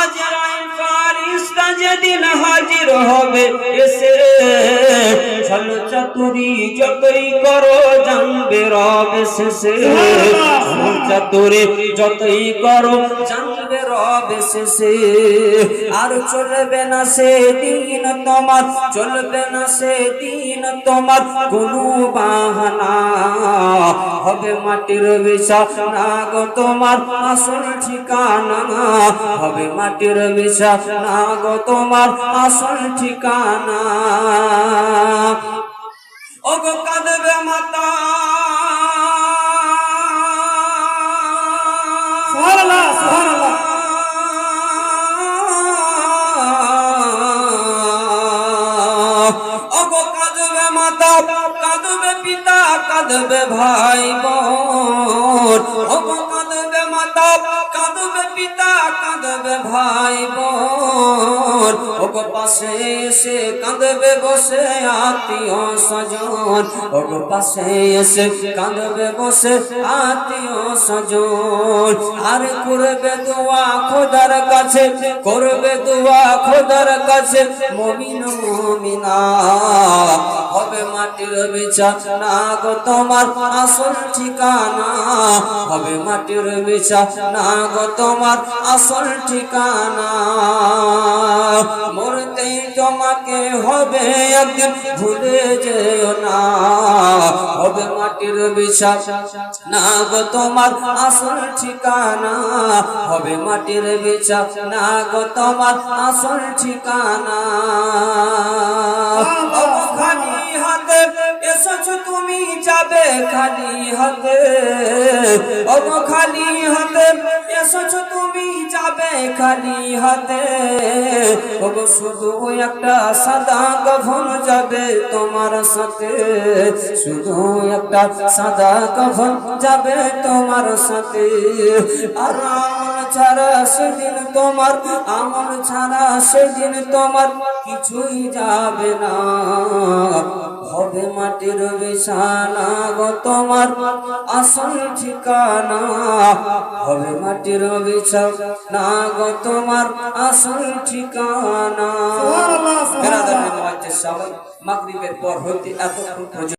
আজরাইল ফারিস্তা যেদিন হাজির হবে ছল যতই করো করো আর চলবে না সে দিন তোমার, চলবে না সে দিন তোমার কোনো বাহানা। হবে মাটির বিছানা গো তোমার আসল ঠিকানা। হবে মাটির বিছানা গো তোমার আসল ঠিকানা। ও গো কাঁদবে মাতা। অগো কাঁদবে মাতা। কাঁদবে পিতা কাঁদবে ভাই বোন। কাঁদবে মাতা কাঁদবে পিতা কাঁদবে ভাই বোন। ওগো পাশে এসে কাঁদবে বসে আত্মীয় স্বজন। ওগো পাশে এসে কাঁদবে বসে আত্মীয় স্বজন। আর করবে দোয়া খোদার কাছে, করবে দোয়া খোদার কাছে, মমিন মমিনা। হবে মাটির বিছানা গো তোমার আসল ঠিকানা। হবে মাটির বিছানা গো তোমার আসল ঠিকানা। মরতেই তোমাকে হবে একদিন ভুলে যেও না। হবে মাটির বিছানা গো তোমার আসল ঠিকানা। হবে মাটির বিছানা গো তোমার আসল ঠিকানা। খালি তুমি যাবে খালি হাতে। খালি হাতে খালি হাতে। ওগো, শুধু একটা সাদা গভন যাবে তোমার সাথে। শুধু একটা সাদা গভন যাবে তোমার সাথে। আর ছাড়া সেদিন তোমার আমল ছাড়া সেদিন তোমার কিছুই যাবে না। হবে মাটির বিছানা গো তোমার আসল ঠিকানা। হবে মাটির বিছানা গো তোমার আসল ঠিকানা। সবাই মাগরিবের পর এতক্ষণ পর্যন্ত।